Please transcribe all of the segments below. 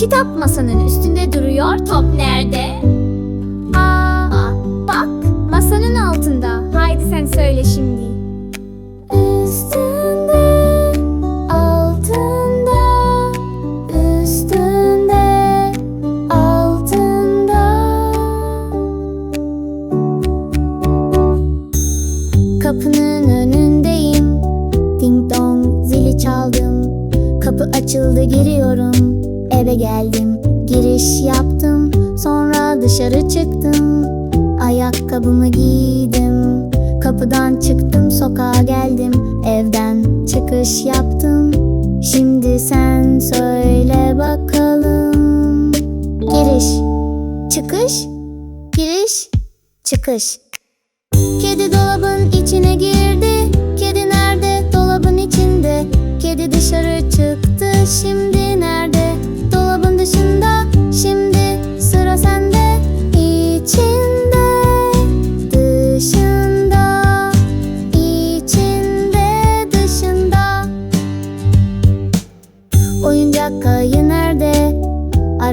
kitap masanın üstünde duruyor. Top nerede? Eve geldim. Giriş yaptım. Sonra dışarı çıktım. Ayakkabımı giydim. Kapıdan çıktım sokağa geldim. Evden çıkış yaptım. Şimdi sen söyle bakalım. Giriş, çıkış, giriş, çıkış. Kedi dolabın içine girdi. Kedi nerede?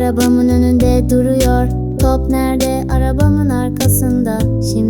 Arabamın önünde duruyor. Top nerede? Arabamın arkasında. Şimdi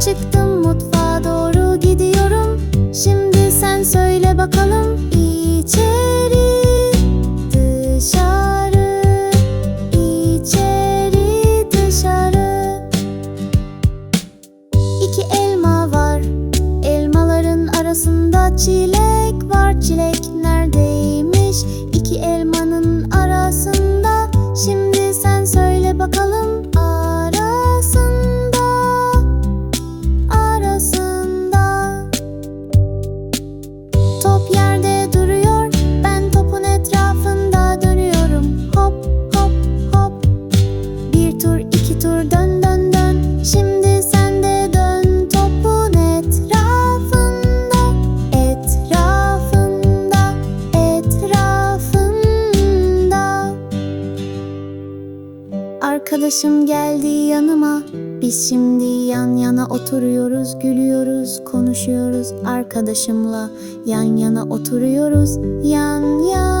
çıktım. Mutfağa doğru gidiyorum. Şimdi sen söyle bakalım. Arkadaşım geldi yanıma. Biz şimdi yan yana oturuyoruz Gülüyoruz konuşuyoruz Arkadaşımla. Yan yana oturuyoruz Yan yana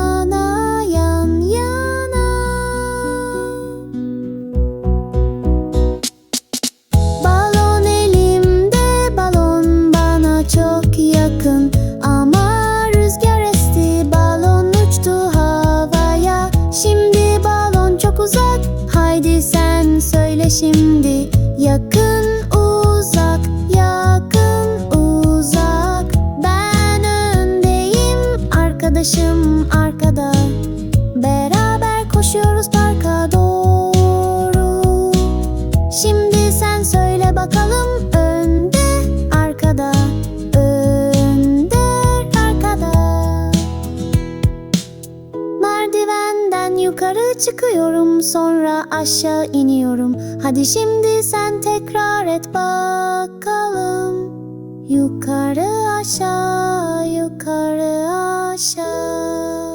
şimdi. Yakın uzak yakın uzak. Ben öndeyim arkadaşım arkada. Beraber koşuyoruz parka doğru. Şimdi sen söyle bakalım yukarı çıkıyorum sonra aşağı iniyorum. Hadi şimdi sen tekrar et bakalım. Yukarı aşağı yukarı aşağı